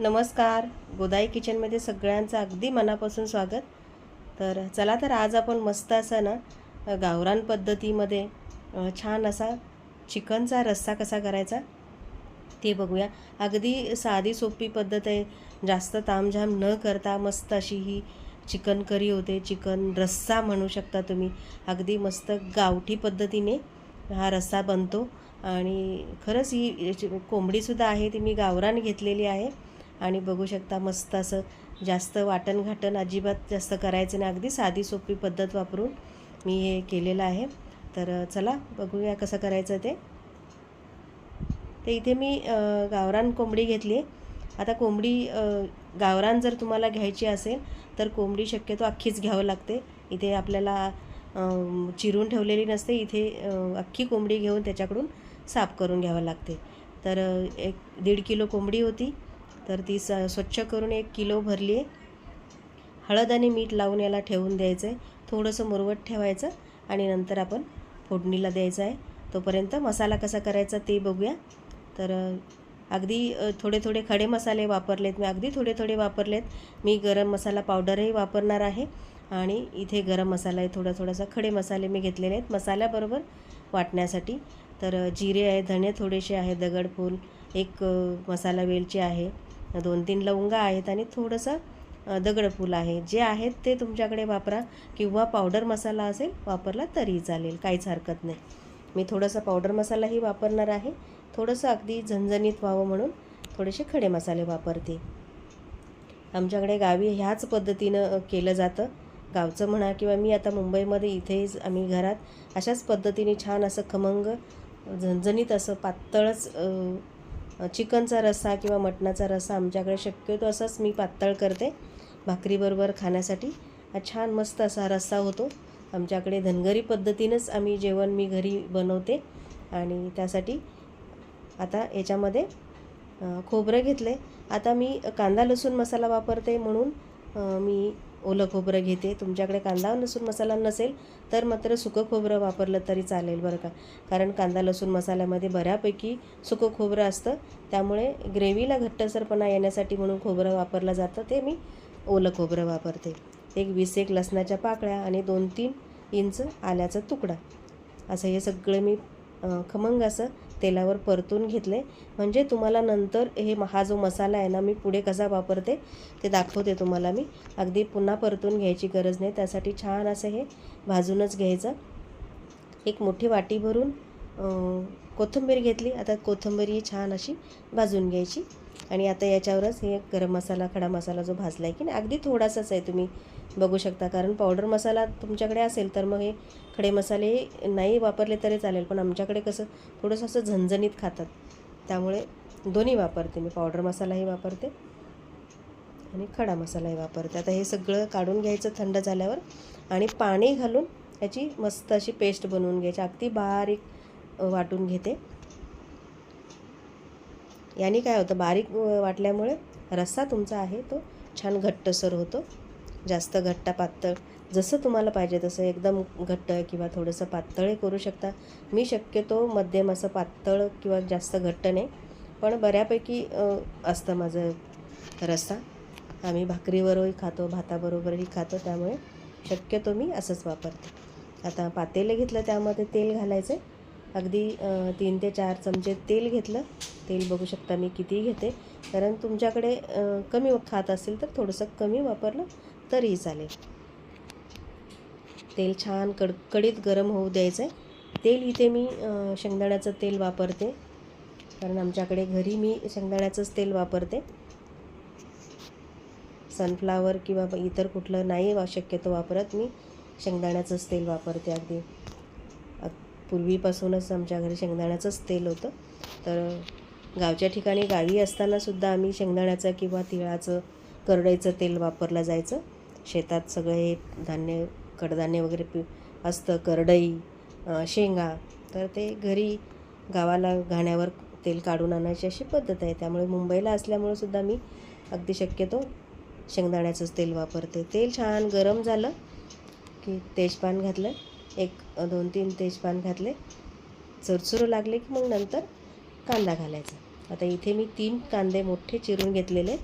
नमस्कार. गोदाई किचनमध्ये सगळ्यांचं अगदी मनापासून स्वागत. तर चला तर आज आपण मस्त असं ना गावरान पद्धतीमध्ये छान असा चिकनचा रस्सा कसा करायचा ते बघूया. अगदी साधी सोपी पद्धत आहे. जास्त तामझाम न करता मस्त अशी ही चिकन करी होते. चिकन रस्सा म्हणू शकता तुम्ही. अगदी मस्त गावठी पद्धतीने हा रस्सा बनतो. आणि खरंच ही कोंबडीसुद्धा आहे ती मी गावरान घेतलेली आहे. आणि बघू शकता मस्त असं जास्त वाटण घाटण अजिबात जास्त करायचं नाही. अगदी साधी सोपी पद्धत वापरून मी हे केलेलं आहे. तर चला बघूया कसं करायचं ते. ते इथे मी गावरान कोंबडी घेतली आहे. आता कोंबडी गावरान जर तुम्हाला घ्यायची असेल तर कोंबडी शक्यतो अख्खीच घ्यावं लागते. इथे आपल्याला चिरून ठेवलेली नसते. इथे अख्खी कोंबडी घेऊन त्याच्याकडून साफ करून घ्यावं लागते. तर एक दीड किलो कोंबडी होती. तर ती स स्वच्छ करून एक किलो भरली. आहे हळद आणि मीठ लावून याला ठेवून द्यायचं. आहे थोडंसं मुरवट ठेवायचं आणि नंतर आपण फोडणीला द्यायचं आहे. तोपर्यंत मसाला कसा करायचा ते बघूया. तर अगदी थोडे थोडे खडे मसाले वापरलेत. मी अगदी थोडे थोडे वापरलेत. मी गरम मसाला पावडरही वापरणार आहे. आणि इथे गरम मसाला आहे थोडा थोडासा खडे मसाले मी घेतलेले आहेत. मसाल्याबरोबर वाटण्यासाठी. तर जिरे आहे धणे थोडेसे आहे दगडफूल एक मसाला वेलची आहे. दोन तीन लवंगा आहेत आणि थोडंसं दगडफूल आहे. जे आहेत ते तुमच्याकडे वापरा किंवा पावडर मसाला असेल वापरला तरी चालेल. काहीच हरकत नाही. मी थोडासा पावडर मसालाही वापरणार आहे. थोडंसं अगदी झणझणीत व्हावं म्हणून थोडेसे खडे मसाले वापरते. आमच्याकडे गावी ह्याच पद्धतीनं केलं जातं. गावचं म्हणा किंवा मी आता मुंबईमध्ये इथेच आम्ही घरात अशाच पद्धतीने छान असं खमंग झणझणीत असं पातळच चिकनचा रस्सा किंवा मटणाचा रस्सा आमच्याकडे शक्यतो असंच मी पातळ करते भाकरीबरोबर खाण्यासाठी. हा छान मस्त असा रस्सा होतो. आमच्याकडे धनगरी पद्धतीनंच आम्ही जेवण मी घरी बनवते आणि त्यासाठी आता याच्यामध्ये खोबरं घेतलं आहे आता मी कांदा लसूण मसाला वापरते म्हणून मी ओलं खोबरं घेते. तुमच्याकडे कांदा लसूण मसाला नसेल तर मात्र सुकं खोबरं वापरलं तरी चालेल बरं का? कारण कांदा लसूण मसाल्यामध्ये बऱ्यापैकी सुकं खोबरं असतं. त्यामुळे ग्रेव्हीला घट्टसरपणा येण्यासाठी म्हणून खोबरं वापरलं जातं. ते मी ओलं खोबरं वापरते. एक वीस एक लसणाच्या पाकळ्या आणि दोन तीन इंच आल्याचा तुकडा. असं हे सगळं मी खमंग असं तेलावर परतून घेतले. म्हणजे तुम्हाला नंतर हे हा जो मसाला आहे ना मी पुढे कसा वापरते ते दाखवते तुम्हाला मी. अगदी पुन्हा परतून घ्यायची गरज नाही. त्यासाठी छान असं हे भाजूनच घ्यायचं. एक मोठी वाटी भरून कोथिंबीर घेतली. आता कोथिंबीर ही छान अशी भाजून घ्यायची. आणि आता याच्यावरच हे गरम मसाला खडा मसाला जो भाजला आहे की नाही अगदी थोडासाच आहे तुम्ही बघू शकता. कारण पावडर मसाला तुमच्याकडे असेल तर मग हे खडे मसाले नाही वापरले तरी चालेल पण आमच्याकडे कसं थोडंसं असं झणझणीत खातात. त्यामुळे दोन्ही वापरते मी. पावडर मसालाही वापरते आणि खडा मसालाही वापरते. आता हे सगळं काढून घ्यायचं थंड झाल्यावर आणि पाणी घालून याची मस्त अशी पेस्ट बनवून घ्यायची. अगदी बारीक वाटून घेते. याने काय होतं? बारीक वाटल्यामुळे रस्सा तुमचा आहे तो छान घट्टसर होतो. जास्त घट्ट पातळ जसं तुम्हाला पाहिजे तसं एकदम घट्ट किंवा थोडंसं पातळही करू शकता. मी शक्यतो मध्यम असं पातळ किंवा जास्त घट्ट नाही. पण बऱ्यापैकी असतं माझं रस्सा. आम्ही भाकरीवरही खातो भाताबरोबरही खातो. त्यामुळे शक्यतो मी असंच वापरते. आता पातेलं घेतलं त्यामध्ये तेल घालायचं अगदी तीन ते चार चमचे तेल घेतलं. तेल बघू शकता मी किती घेते. कारण तुमच्याकडे कमी खात असेल तर थोडंसं कमी वापरलं तरीही चालेल. तेल छान कड कडीत गरम होऊ द्यायचं आहे तेल इथे मी शेंगदाण्याचं तेल वापरते. कारण आमच्याकडे घरी मी शेंगदाण्याचंच तेल वापरते. सनफ्लावर किंवा इतर कुठलं नाही वा शक्यतो वापरत मी. शेंगदाण्याचंच तेल वापरते अगदी. पूर्वीपासूनच आमच्या घरी शेंगदाण्याचंच तेल होतं. तर गावच्या ठिकाणी गावी असतानासुद्धा आम्ही शेंगदाण्याचं किंवा तिळाचं करडईचं तेल वापरलं जायचं. शेतात सगळे हे धान्य कडधान्य वगैरे पि असतं करडई शेंगा. तर ते घरी गावाला घाण्यावर तेल काढून आणायची अशी पद्धत आहे. त्यामुळे मुंबईला असल्यामुळे सुद्धा मी अगदी शक्यतो शेंगदाण्याचंच तेल वापरते. तेल छान गरम झालं की तेजपान घातलं. एक दोन तीन तेजपान घातले. चुरचुरू लागले की मग नंतर कांदा घालायचा. आता इथे मी तीन कांदे मोठे चिरून घेतलेले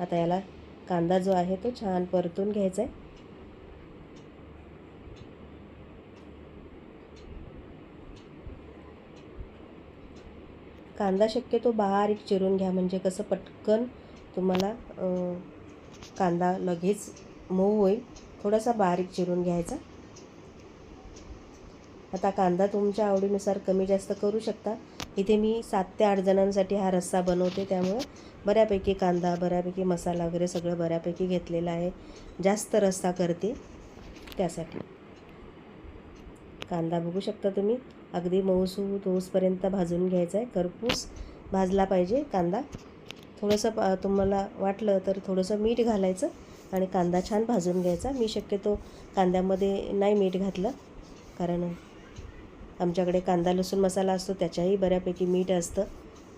आता याला कांदा जो आहे तो छान परतून घ्यायचा आहे. कांदा शक्यतो बारीक चिरून घ्या म्हणजे कसं पटकन तुम्हाला कांदा लगेच मऊ होईल. थोडासा बारीक चिरून घ्यायचा. आता कांदा तुमच्या आवडीनुसार कमी जास्त करू शकता. इथे मी सात ते आठ जणांसाठी हा रस्सा बनवते. त्यामुळे बऱ्यापैकी कांदा बऱ्यापैकी मसाला वगैरे सगळं बऱ्यापैकी घेतलेलं आहे. जास्त रस्सा करते त्यासाठी. कांदा बघू शकता तुम्ही. अगदी मऊसूत होसपर्यंत भाजून घ्यायचा आहे करपूस भाजला पाहिजे कांदा. थोडंसं पा तुम्हाला वाटलं तर थोडंसं मीठ घालायचं आणि कांदा छान भाजून घ्यायचा. मी शक्यतो कांद्यामध्ये नाही मीठ घातलं. कारण आमच्याकडे कांदा लसूण मसाला असतो त्याच्याही बऱ्यापैकी मीठ असतं.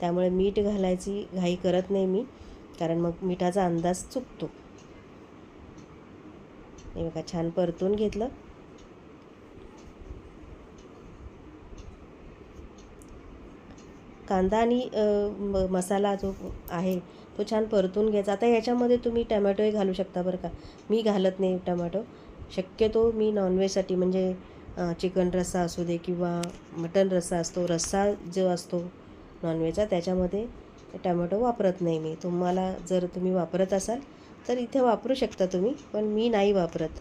त्यामुळे मीठ घालायची घाई करत नाही मी कारण मग मिठाचा अंदाज चुकतो. हे बघा छान परतून घेतलं. कांदा आणि मसाला जो आहे तो छान परतून घ्यायचा. आता याच्यामध्ये तुम्ही टमॅटोही घालू शकता बरं का. मी घालत नाही टमॅटो. शक्यतो मी नॉनव्हेजसाठी म्हणजे चिकन रस्सा असू दे किंवा मटन रस्सा असतो रस्सा जो असतो नॉनव्हेजचा त्याच्यामध्ये टमॅटो वापरत नाही मी. तुम्हाला जर तुम्ही वापरत असाल तर इथे वापरू शकता तुम्ही पण मी नाही वापरत.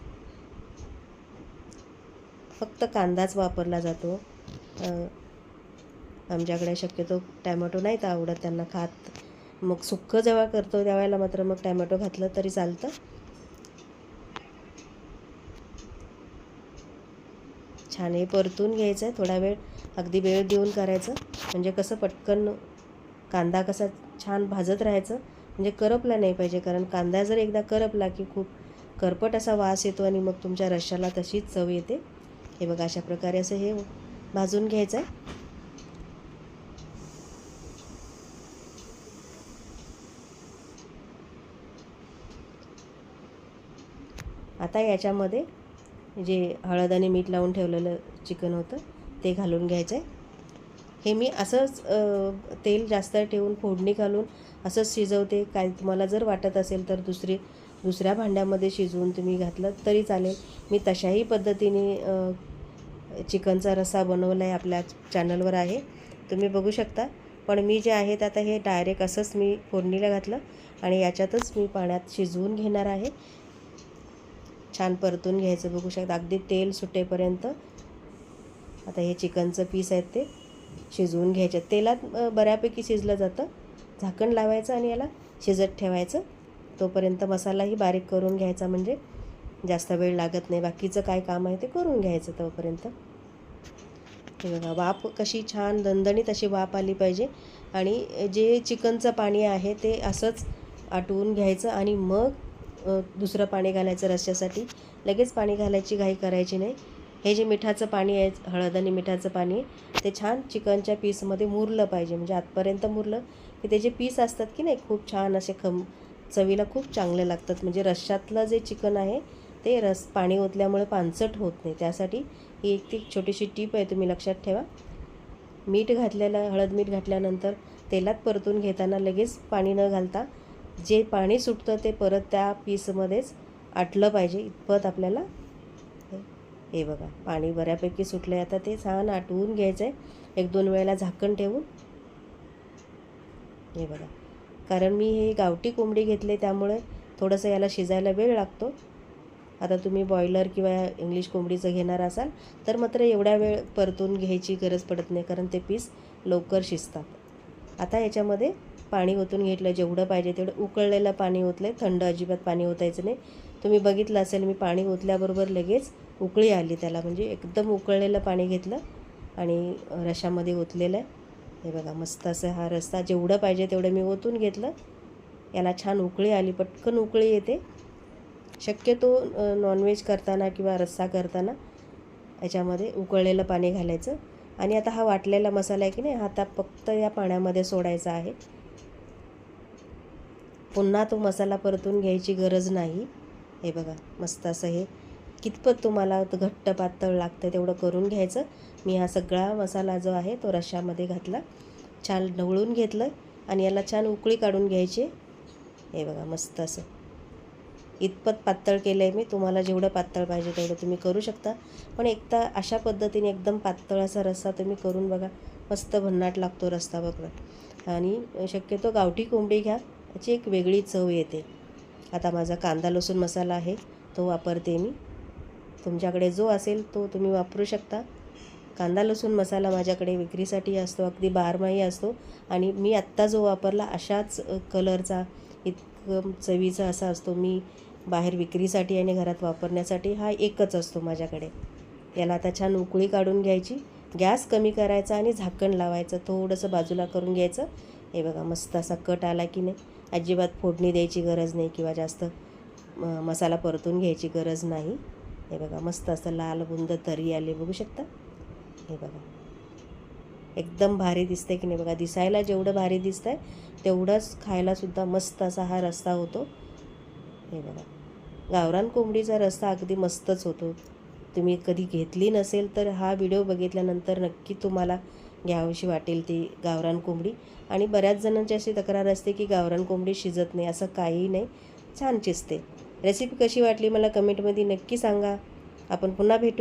फक्त कांदाच वापरला जातो. आमच्याकडे शक्यतो टॅमॅटो नाही तर आवडत त्यांना खात. मग सुक्कं जेव्हा करतो त्यावेळेला मात्र मग टॅमॅटो घातलं तरी चालतं. छान हे परतून घ्यायचं आहे. थोडा वेळ अगदी वेळ देऊन करायचं. म्हणजे कसं पटकन कांदा कसा छान भाजत राहायचं. म्हणजे करपला नाही पाहिजे. कारण कांदा जर एकदा करपला की खूप करपट असा वास येतो आणि मग तुमच्या रश्याला तशीच चव येते. हे बघा अशा प्रकारे असं हे भाजून घ्यायचं आहे. आता याच्यामध्ये जे हळद आणि मीठ लावून ठेवलेलं चिकन होतं ते घालून घ्यायचं आहे हे मी असंच तेल जास्त ठेवून फोडणी घालून असंच शिजवते. काय तुम्हाला जर वाटत असेल तर दुसरी दुसऱ्या भांड्यामध्ये शिजवून तुम्ही घातलं तरी चालेल. मी तशाही पद्धतीने चिकनचा रस्सा बनवला आहे आपल्या चॅनलवर आहे. तुम्ही बघू शकता. पण मी जे आहे आता हे डायरेक्ट असंच मी फोडणीला घातलं आणि याच्यातच मी पाण्यात शिजवून घेणार आहे. छान परतून घ्यायचं बघू शकता. अगदी तेल सुटेपर्यंत. आता हे चिकनचं पीस आहेत ते शिजवून घ्यायचं. तेलात बऱ्यापैकी शिजलं जातं. झाकण लावायचं आणि याला शिजत ठेवायचं. तोपर्यंत मसालाही बारीक करून घ्यायचा म्हणजे जास्त वेळ लागत नाही. बाकीचं काय काम आहे ते करून घ्यायचं तोपर्यंत. हे बघा वाफ कशी छान दणदणीत अशी वाफ आली पाहिजे. आणि जे चिकनचं पाणी आहे ते असंच आटवून घ्यायचं आणि मग दुसरं पाणी घालायचं रश्श्यासाठी लगेच पाणी घालायची घाई करायची नाही. हे जे मिठाचं पाणी आहे हळद आणि मिठाचं पाणी आहे ते छान चिकनच्या पीसमध्ये मुरलं पाहिजे. म्हणजे आतपर्यंत मुरलं की ते जे पीस असतात की नाही खूप छान असे खम चवीला खूप चांगले लागतात. म्हणजे रश्श्यातलं जे चिकन आहे ते रस पाणी ओतल्यामुळे पानसट होत नाही. त्यासाठी ही एक ती छोटीशी टीप आहे तुम्ही लक्षात ठेवा. मीठ घातलेलं हळद मीठ घातल्यानंतर तेलात परतून घेताना लगेच पाणी न घालता जे पाणी सुटतं ते परत त्या पीसमध्येच आटलं पाहिजे. इतपत आपल्याला हे- बघा पाणी बऱ्यापैकी सुटलं आहे आता ते छान आटवून घ्यायचं आहे एक दोन वेळेला झाकण ठेवून. हे बघा. कारण मी हे गावठी कोंबडी घेतले त्यामुळे थोडंसं याला शिजायला वेळ लागतो. आता तुम्ही बॉयलर किंवा इंग्लिश कोंबडीचं घेणार असाल तर मात्र एवढ्या वेळ परतून घ्यायची गरज पडत नाही कारण ते पीस लवकर शिजतात. आता याच्यामध्ये पाणी ओतून घेतलं जेवढं पाहिजे तेवढं. उकळलेलं पाणी ओतलं थंड अजिबात पाणी ओतायचं नाही. तुम्ही बघितलं असेल मी पाणी ओतल्याबरोबर लगेच उकळी आली त्याला. म्हणजे एकदम उकळलेलं पाणी घेतलं आणि रशामध्ये ओतलेलं आहे. हे बघा मस्त असं हा रस्ता. जेवढं पाहिजे तेवढं मी ओतून घेतलं. याला छान उकळी आली. पटकन उकळी येते. शक्यतो नॉनव्हेज करताना किंवा रस्सा करताना याच्यामध्ये उकळलेलं पाणी घालायचं. आणि आता हा वाटलेला मसाला आहे की नाही हा आता फक्त या पाण्यामध्ये सोडायचा आहे. पुन्हा तो मसाला परतून घ्यायची गरज नाही. हे बघा मस्त असं हे. कितपत तुम्हाला घट्ट पातळ लागतं तेवढं करून घ्यायचं. मी हा सगळा मसाला जो आहे तो रश्यामध्ये घातला. छान ढवळून घेतलं आणि याला छान उकळी काढून घ्यायची. हे बघा मस्त असं. इतपत पातळ केलं आहे मी. तुम्हाला जेवढं पातळ पाहिजे तेवढं तुम्ही करू शकता. पण एकदा अशा पद्धतीने एकदम पातळ असा रस्सा तुम्ही करून बघा. मस्त भन्नाट लागतो रस्ता बघा आणि शक्यतो गावठी कोंबडी घ्या. याची एक वेगळी चव येते. आता माझा कांदा लसूण मसाला आहे तो वापरते मी. तुमच्याकडे जो असेल तो तुम्ही वापरू शकता. कांदा लसूण मसाला माझ्याकडे विक्रीसाठी असतो अगदी बारमाही असतो. आणि मी आत्ता जो वापरला अशाच कलरचा इतकं चवीचा असा असतो. मी बाहेर विक्रीसाठी आणि घरात वापरण्यासाठी हा एकच असतो माझ्याकडे. याला आता छान उकळी काढून घ्यायची. गॅस कमी करायचा आणि झाकण लावायचं. थोडंसं बाजूला करून घ्यायचं. हे बघा मस्त असा कट आला की नाही. अजिबात फोडणी द्यायची गरज नाही किंवा जास्त मसाला परतून घ्यायची गरज नाही. हे बघा मस्त असं लाल बुंद तरी आले बघू शकता? हे बघा. एकदम भारी दिसते की नाही बघा. दिसायला जेवढं भारी दिसतंय तेवढंच खायलासुद्धा मस्त असा हा रस्ता होतो. हे बघा. गावरान कोंबडीचा रस्सा अगदी मस्तच होतो. तुम्ही कधी घेतली नसेल तर हा व्हिडिओ बघितल्यानंतर नक्की तुम्हाला घ्यावीशी वाटेल ती गावरान कोंबडी. आणि बऱ्याच जणांची अशी तक्रार असते की गावरान कोंबडी शिजत नाही असं काहीही नाही. छान शिजते. रेसिपी कशी वाटली मला कमेंटमध्ये नक्की सांगा. आपण पुन्हा भेटू.